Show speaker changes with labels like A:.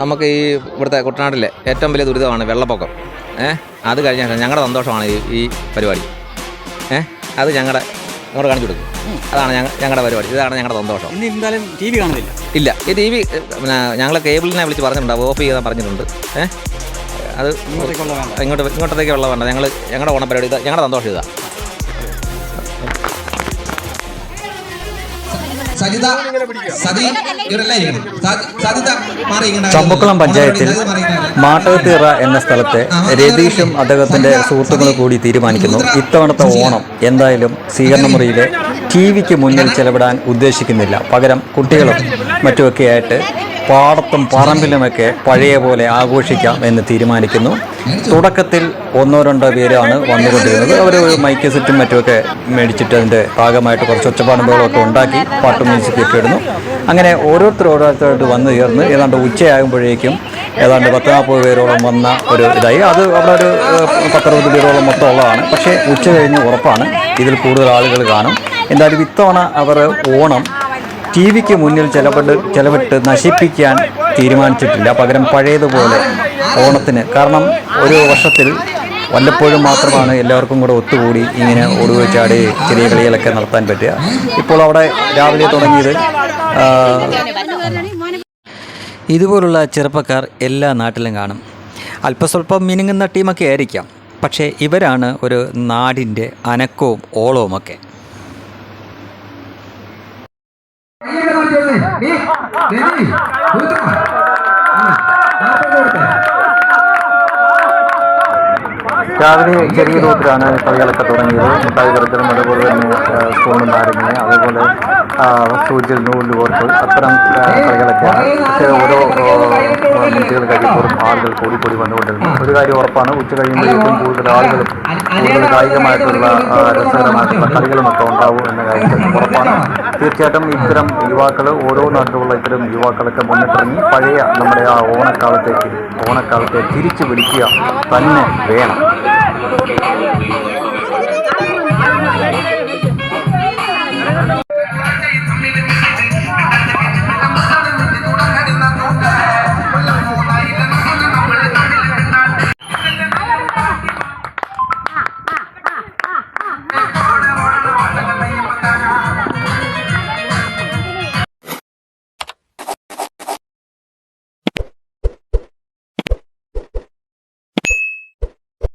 A: നമുക്ക് ഈ ഇവിടുത്തെ കുട്ടനാട്ടിലെ ഏറ്റവും വലിയ ദുരിതമാണ് വെള്ളപ്പൊക്കം. ഏഹ് അത് കഴിഞ്ഞാൽ ഞങ്ങളുടെ സന്തോഷമാണ് ഈ ഈ പരിപാടി. ഏഹ് അത് ഞങ്ങളുടെ ഇങ്ങോട്ട് കാണിച്ചു കൊടുക്കും. അതാണ് ഞങ്ങൾ ഞങ്ങളുടെ പരിപാടി. ഇതാണ് ഞങ്ങളുടെ സന്തോഷം.
B: ഇന്ന് എന്തായാലും ടി വി കാണുന്നില്ല.
A: ഇല്ല. ഈ ടി വി പിന്നെ ഞങ്ങൾ കേബിളിനെ വിളിച്ച് പറഞ്ഞിട്ടുണ്ട്. ഓഫ് ചെയ്യാൻ പറഞ്ഞിട്ടുണ്ട്. ഏഹ് അത് ഇങ്ങോട്ട് ഇങ്ങോട്ടത്തേക്ക് വെള്ളം വേണ്ട. ഞങ്ങൾ ഞങ്ങളുടെ ഓണപരിപാടി ഇതാ ഞങ്ങളുടെ സന്തോഷം ഇതാ.
C: സജിത സതി ഇവരെല്ലാം ഇരിക്കണം സജി- സജിത.
D: ചമ്പക്കുളം പഞ്ചായത്തിൽ മാട്ടകത്തിറ എന്ന സ്ഥലത്തെ രതീഷും അദ്ദേഹത്തിന്റെ സുഹൃത്തുക്കളും കൂടി തീരുമാനിക്കുന്നു. ഇത്തവണത്തെ ഓണം എന്തായാലും സ്വീകരണ മുറിയിലെ ടി വിക്ക് മുന്നിൽ ചെലവിടാൻ ഉദ്ദേശിക്കുന്നില്ല. പകരം കുട്ടികളും മറ്റുമൊക്കെയായിട്ട് പാടത്തും പറമ്പിലുമൊക്കെ പഴയ പോലെ ആഘോഷിക്കാം എന്ന് തീരുമാനിക്കുന്നു. തുടക്കത്തിൽ ഒന്നോ രണ്ടോ പേരാണ് വന്നുകൊണ്ടിരുന്നത്. അവർ മൈക്ക് സെറ്റും മറ്റുമൊക്കെ മേടിച്ചിട്ട് അതിന്റെ ഭാഗമായിട്ട് കുറച്ച് ഒച്ചപ്പാടുമ്പോഴൊക്കെ ഉണ്ടാക്കി പാട്ടും മ്യൂസിക്കൊക്കെ ഇടുന്നു. അങ്ങനെ ഓരോരുത്തർ ഓരോരുത്തരായിട്ട് വന്നു ചേർന്ന് ഏതാണ്ട് ഉച്ചയാകുമ്പോഴേക്കും ഏതാണ്ട് പത്ത് നാൽപ്പത് പേരോളം വന്ന ഒരു ഇതായി. അത് അവിടെ ഒരു പത്തറുപത് പേരോളം മൊത്തം ഉള്ളതാണ്. പക്ഷേ ഉച്ച കഴിഞ്ഞ് ഉറപ്പാണ്. ഇതിൽ കൂടുതൽ ആളുകൾ കാണും. എന്തായാലും ഇത്തവണ അവർ ഓണം ടി വിക്ക് മുന്നിൽ ചെലവിട്ട് ചെലവിട്ട് നശിപ്പിക്കാൻ തീരുമാനിച്ചിട്ടില്ല. പകരം പഴയതുപോലെ ഓണത്തിന്. കാരണം ഒരു വർഷത്തിൽ വല്ലപ്പോഴും മാത്രമാണ് എല്ലാവർക്കും കൂടെ ഒത്തുകൂടി ഇങ്ങനെ ഒടുവ് ചാടി ചെറിയ കളികളൊക്കെ നടത്താൻ പറ്റുക. ഇപ്പോൾ അവിടെ രാവിലെ തുടങ്ങിയത് ഇതുപോലുള്ള ചെറുപ്പക്കാർ എല്ലാ നാട്ടിലും കാണും. അല്പസ്വല്പം മിനുങ്ങുന്ന ടീമൊക്കെ ആയിരിക്കാം. പക്ഷേ ഇവരാണ് ഒരു നാടിന്റെ അനക്കവും ഓളവുമൊക്കെ.
C: え、え、え、地れだ。
D: രാവിലെ ചെറിയ തോതിലാണ് കളികളൊക്കെ തുടങ്ങിയത്. മിഠായി കറുത്തലും അതുപോലെ തന്നെ സ്പൂണും അതുപോലെ സൂചിൽ നൂൽ കോർത്ത് അത്തരം കളികളൊക്കെയാണ്. പക്ഷേ ഓരോ മിനിറ്റുകൾ കഴിയുമ്പോഴും ആളുകൾ കൂടി കൂടി വന്നുകൊണ്ടിരുന്നു. ഒരു കാര്യം ഉറപ്പാണ് ഉച്ച കഴിയുമ്പോഴേക്കും കൂടുതൽ ആളുകളും കൂടുതൽ കായികമായിട്ടുള്ള രസകരമായിട്ടുള്ള കളികളുമൊക്കെ ഉണ്ടാവും എന്ന കാര്യത്തിൽ ഉറപ്പാണ്. തീർച്ചയായിട്ടും ഇത്തരം യുവാക്കൾ ഓരോ നാട്ടിലുള്ള ഇത്തരം യുവാക്കളൊക്കെ മുന്നിട്ടിറങ്ങി പഴയ നമ്മുടെ ആ ഓണക്കാലത്തേക്ക് ഓണക്കാലത്തെ തിരിച്ചു പിടിക്കുക തന്നെ വേണം. Okay, okay, okay.